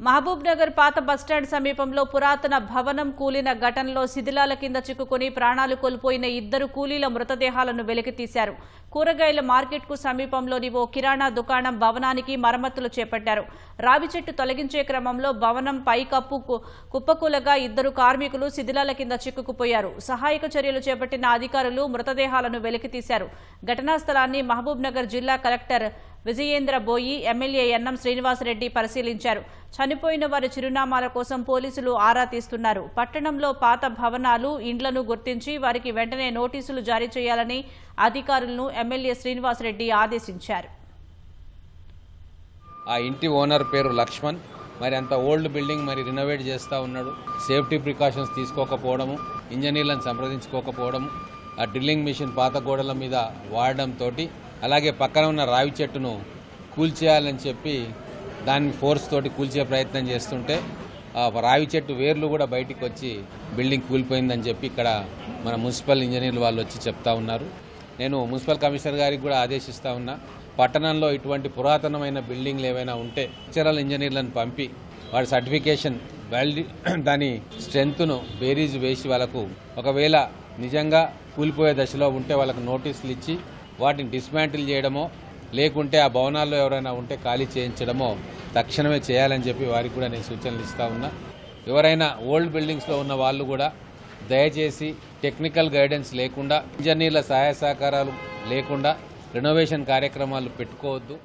మహబూబ్నగర్ పాత బస్టాండ్ సమీపంలో పురాతన భవనం కూలిన ఘటనలో శిథిలాల కింద చిక్కుకుని ప్రాణాలు కోల్పోయిన ఇద్దరు కూలీల మృతదేహాలను వెలికితీశారు కూరగాయల మార్కెట్కు సమీపంలోని ఓ కిరాణా దుకాణం భవనానికి మరమ్మతులు చేపట్టారు. రావి చెట్టు తొలగించే క్రమంలో భవనం పైకప్పు కు- కుప్పకూలగా ఇద్దరు కార్మికులు శిథిలాల కింద చిక్కుకుపోయారు. సహాయక చర్యలు చేపట్టిన అధికారులు మృతదేహాలను వెలికితీశారు ఘటనా స్థలాన్ని మహబూబ్నగర్ జిల్లా కలెక్టర్ విజయేంద్ర బోయి ఎమ్మెల్యే ఎన్నం శ్రీనివాసరెడ్డి పరిశీలించారు. చనిపోయిన వారి చిరునామాల కోసం పోలీసులు ఆరా తీస్తున్నారు. పట్టణంలో పాత భవనాలు ఇండ్లను గుర్తించి వారికి వెంటనే నోటీసులు జారీ చేయాలని అధికారులను ఎమ్మెల్యే శ్రీనివాసరెడ్డి ఆదేశించారు. ఆ ఇంటి ఓనర్ పేరు లక్ష్మణ్. మరి అంత ఓల్డ్ బిల్డింగ్ మరి రినోవేట్ చేస్తూ ఉన్నాడు. సేఫ్టీ ప్రికాషన్స్ తీసుకోకపోవడము ఇంజనీర్లను సంప్రదించుకోకపోవడము ఆ డ్రిల్లింగ్ మిషన్ పాత గోడల మీద వాడడంతో అలాగే పక్కన ఉన్న రావి చెట్టును కూల్చేయాలని చెప్పి దాన్ని ఫోర్స్ తోటి కూల్చే ప్రయత్నం చేస్తుంటే రావి చెట్టు వేర్లు కూడా బయటికి వచ్చి బిల్డింగ్ కూలిపోయిందని చెప్పి ఇక్కడ మన మున్సిపల్ ఇంజనీర్లు వాళ్ళు వచ్చి చెప్తా ఉన్నారు. నేను మున్సిపల్ కమిషనర్ గారికి కూడా ఆదేశిస్తా ఉన్నా. పట్టణంలో ఇటువంటి పురాతనమైన బిల్డింగ్లు ఏవైనా ఉంటే కల్చరల్ ఇంజనీర్లను పంపి వాడి సర్టిఫికేషన్ వాల్యూ దాని స్ట్రెంగ్త్ను బేరీజ్ వేసి వాళ్ళకు ఒకవేళ నిజంగా కూలిపోయే దశలో ఉంటే వాళ్ళకు నోటీసులు ఇచ్చి వాటిని డిస్మాంటిల్ చేయడమో లేకుంటే ఆ భవనాల్లో ఎవరైనా ఉంటే ఖాళీ చేయించడమో తక్షణమే చేయాలని చెప్పి వారికి కూడా నేను సూచనలు ఇస్తా ఉన్నా. ఎవరైనా ఓల్డ్ బిల్డింగ్స్లో ఉన్న వాళ్ళు కూడా దయచేసి టెక్నికల్ గైడెన్స్ లేకుండా ఇంజనీర్ల సహాయ సహకారాలు లేకుండా రెనోవేషన్ కార్యక్రమాలు పెట్టుకోవద్దు.